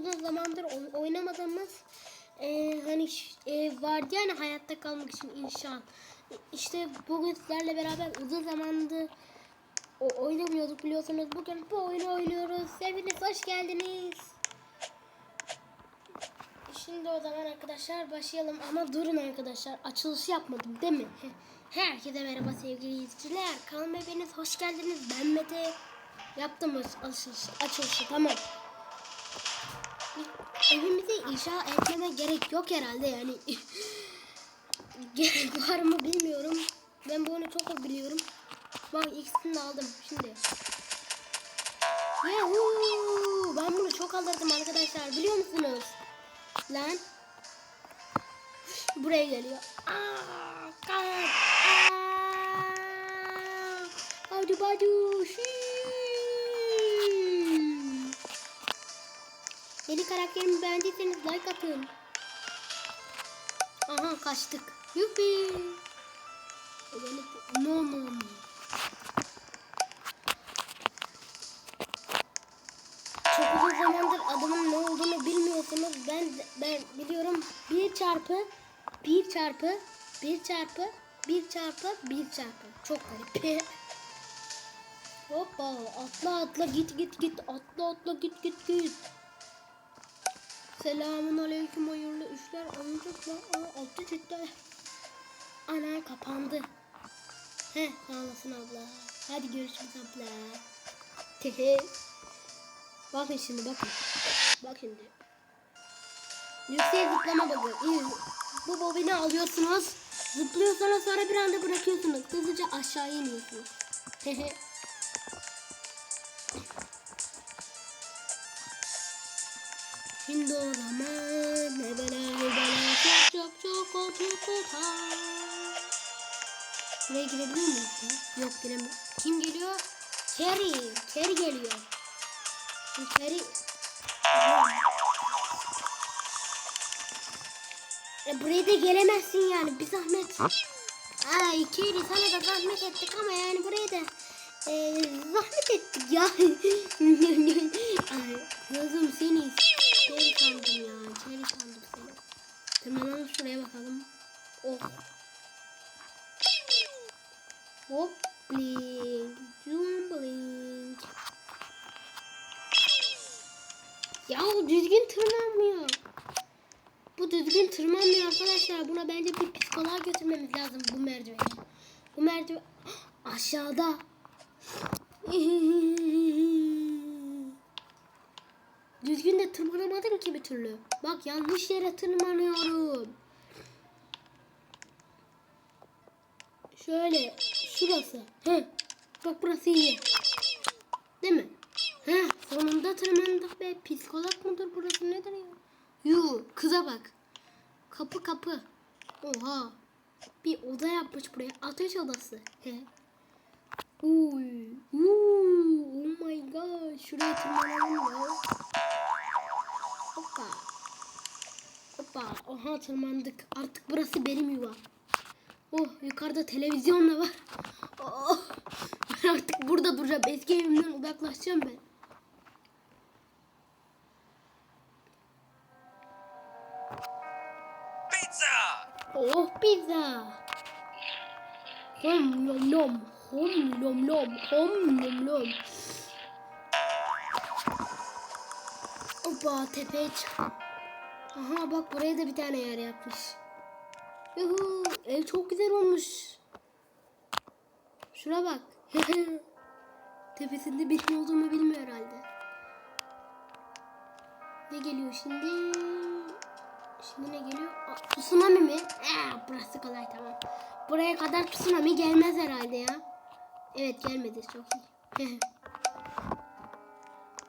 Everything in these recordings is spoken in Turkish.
uzun zamandır oy- oynamadığımız e, hani e, vardı yani hayatta kalmak için inşaat. İşte bugün sizlerle beraber uzun zamandır o, oynamıyorduk biliyorsunuz. Bugün bu oyunu oynuyoruz. Hepiniz hoş geldiniz. Şimdi o zaman arkadaşlar başlayalım ama durun arkadaşlar açılışı yapmadım değil mi? Herkese merhaba sevgili izleyiciler. Kanalıma hepiniz hoş geldiniz. Ben Mete. Yaptım açılışı, açılışı tamam. Evimizi inşa etmeme gerek yok herhalde yani. gerek var mı bilmiyorum. Ben bu oyunu çok biliyorum. Bak ikisini de aldım şimdi. Yahoo! Ben bunu çok alırdım arkadaşlar biliyor musunuz? Lan. Buraya geliyor. Aa, kaç. Aa. Hadi badu. Yeni karakterimi beğendiyseniz like atın. Aha kaçtık. Yuppi. No no no. Çok uzun zamandır adımın ne olduğunu bilmiyorsunuz. Ben ben biliyorum. 1 çarpı 1 çarpı 1 çarpı 1 çarpı 1 çarpı. Çok garip. Hoppa atla atla git git git atla atla git git git. Selamun aleyküm hayırlı işler amcıkla altı cidden. Ana kapandı. He sağ olasın abla. Hadi görüşürüz abla. Tehe. Bakın şimdi bakın. Bak şimdi. Yükseğe zıplama. İyi. Bu bobini alıyorsunuz. Zıplıyorsunuz sonra bir anda bırakıyorsunuz. Hızlıca aşağı iniyorsunuz. Hehe. Şimdi o zaman ne bela ne bela çok çok çok kötü kurtar. Buraya girebilir miyiz? ya? Yok giremiyorum. Kim geliyor? Kerry. Kerry geliyor. Kerry. E buraya da gelemezsin yani bir zahmet. Ay Kerry sana da zahmet ettik ama yani buraya da e, zahmet ettik ya. Ay yazım seni. Kerry sandım ya. Kerry sandım seni. Tamam şuraya bakalım. Oh. Hop blink, jumbling. Ya o düzgün tırmanmıyor. Bu düzgün tırmanmıyor arkadaşlar. Buna bence bir psikoloğa götürmemiz lazım bu merdiveni. Bu merdiven aşağıda. Düzgün de tırmanamadım ki bir türlü. Bak yanlış yere tırmanıyorum. Şöyle şurası. Hı. Bak burası iyi. Değil mi? Hı. Sonunda tırmandık be. Psikolog mudur burası nedir ya? Yu kıza bak. Kapı kapı. Oha. Bir oda yapmış buraya. Ateş odası. He. Uy. Uuu. Oh my god. Şuraya tırmanalım ya. Hoppa. Hoppa. Oha tırmandık. Artık burası benim yuvam. Oh yukarıda televizyon da var. Oh, ben artık burada duracağım. Eski evimden uzaklaşacağım ben. Pizza! Oh pizza. Hom nom nom. Hom nom nom. Hom nom nom. Hoppa tepeye çık. Aha bak buraya da bir tane yer yapmış. Yuhu ev çok güzel olmuş. Şuna bak. Tepesinde bir şey olduğumu bilmiyor herhalde. Ne geliyor şimdi? Şimdi ne geliyor? Aa, tsunami mi? Ee, burası kolay tamam. Buraya kadar tsunami gelmez herhalde ya. Evet gelmedi çok iyi.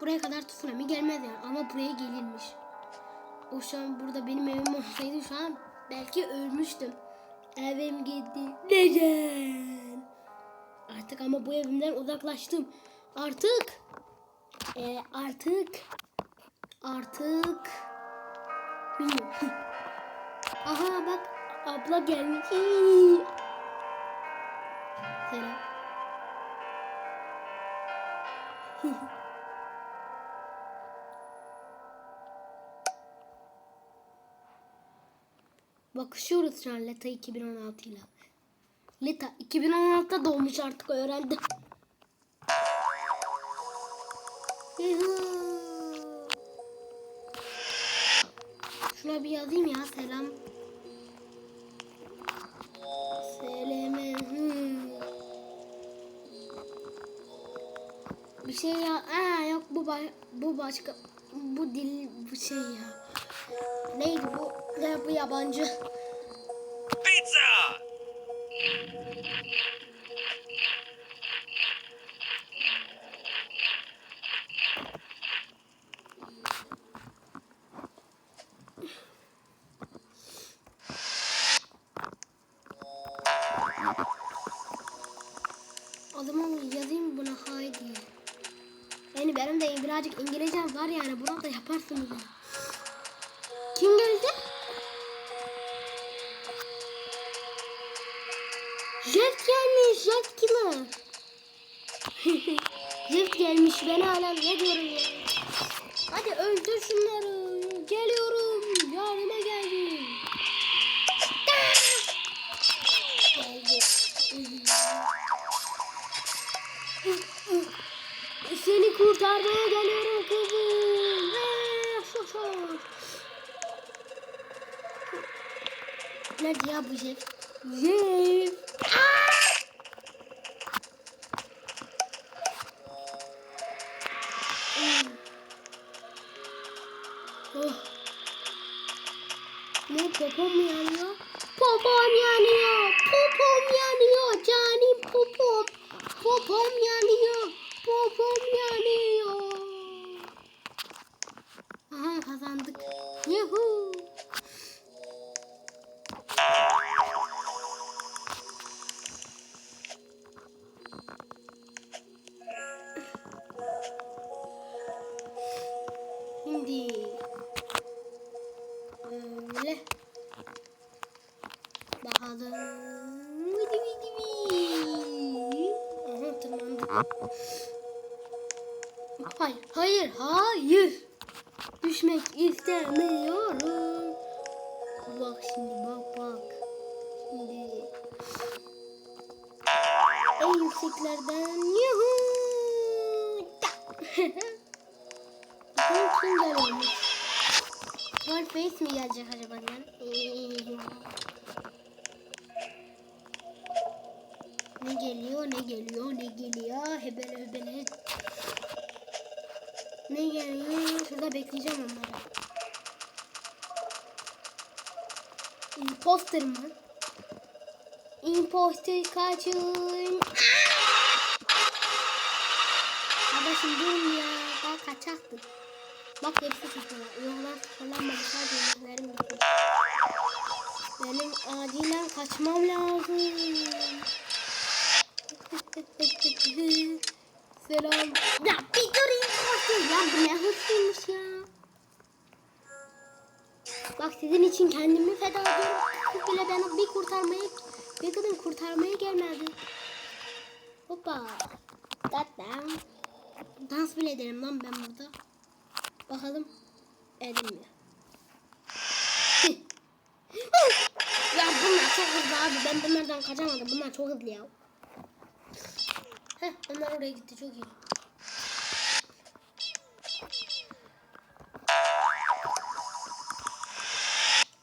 buraya kadar tsunami gelmez yani ama buraya gelirmiş. O şu an burada benim evim olsaydı şu an belki ölmüştüm. Evim gitti. Neden? Artık ama bu evimden uzaklaştım. Artık. E, artık. Artık. Aha bak abla gelmiş. Selam. Bakışıyoruz şu an Leta 2016 ile. Leta 2016'da doğmuş artık öğrendim. Şuna bir yazayım ya selam. Seleme. hmm. Bir şey ya. Aa yok bu ba- bu başka bu dil bu şey ya. Neydi bu? Ya bu yabancı. Benim de birazcık İngilizcem var yani buna da yaparsınız ya. Kim geldi? Jet gelmiş, Jet Killer. Jet gelmiş, ben hala ne diyorum ya. Hadi öldür şunları. Geliyorum, Ya bu Jeff? Jeff. Oh. Ne popom yanıyor? Popom yanıyor. Popom yanıyor. Canim popom. Popom yanıyor. Popom yanıyor. Aha kazandık. Yuhu. Aha tırmandık. Hayır, hayır, hayır. Düşmek istemiyorum. Bak şimdi, bak bak. Şimdi en yükseklerden yuhu. Bakalım kim geliyormuş? Warface mi gelecek acaba lan? Ne geliyor, ne geliyor, ne geliyor? Hebele hebele. Ne geliyor? Şurada bekleyeceğim onları. Imposter mı? Imposter kaçın. Kardeşim durun ya. Daha kaçaktım. Bak hepsi sıfırlar. Yollar sıfırlanmadı. Sadece yollarım gitti. Benim acilen kaçmam lazım. Selam. Ya bir dur imposter. Ya bu ne hırsıymış ya. Bak sizin için kendimi feda ediyorum. Kız bile beni bir kurtarmaya, bir kadın kurtarmaya gelmedi. Hoppa. Tatlım. Dans bile ederim lan ben burada. Bakalım edilmiyor. ya bunlar çok hızlı abi. Ben bunlardan kaçamadım. Bunlar çok hızlı ya. Heh, onlar oraya gitti. Çok iyi.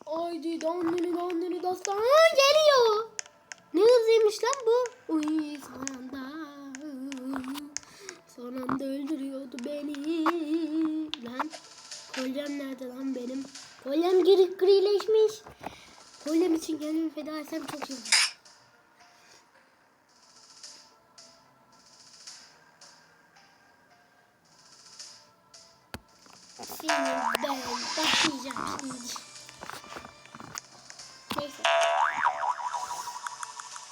Haydi dandini dandini dastan geliyor. Ne hızlıymış lan bu? Uy son anda. Son öldürüyordu beni. Lan kolyem nerede lan benim? Kolyem gri grileşmiş. Kolyem için kendimi feda etsem çok iyi olur. Başlayacağım şimdi. Neyse.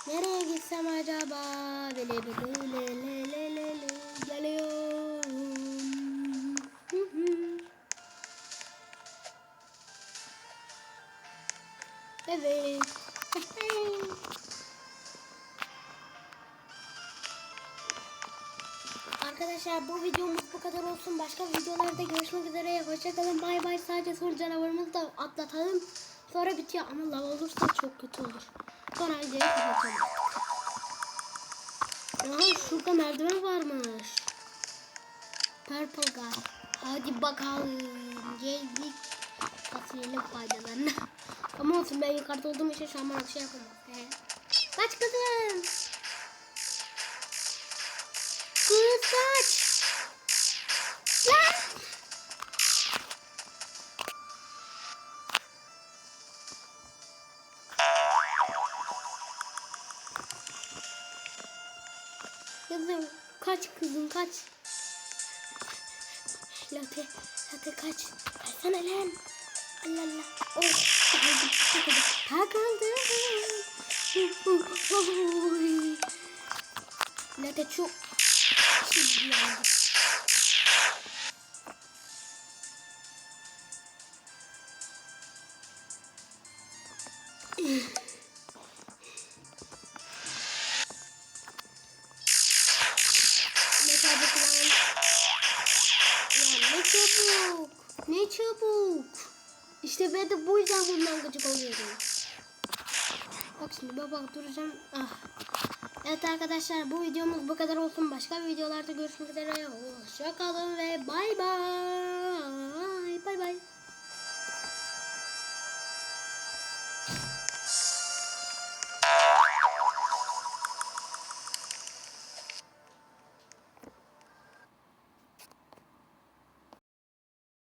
Nereye gitsem acaba? Bele bele le Arkadaşlar bu videomuz bu kadar olsun. Başka videolarda görüşmek üzere. Hoşçakalın. Bay bay. Sadece son canavarımızı da atlatalım. Sonra bitiyor ama lav olursa çok kötü olur. Sonra videoyu kapatalım. Aha şurada merdiven varmış. Purple guy. Hadi bakalım. Geldik. Fasulyenin faydalarına. Ama olsun ben yukarıda olduğum için şu an bana bir şey yapamaz. He. Kaç kızım. Kızım kaç kızım kaç. Latte, latte kaç. Kaçsana lan. Allah Allah. Oh, takıldım, takıldım. Takıldım. Oy. Latte çok çizgi gıcık oluyorum. Bak şimdi baba duracağım. Ah. Evet arkadaşlar bu videomuz bu kadar olsun. Başka videolarda görüşmek üzere. Hoşça kalın ve bay bay. Bay bay.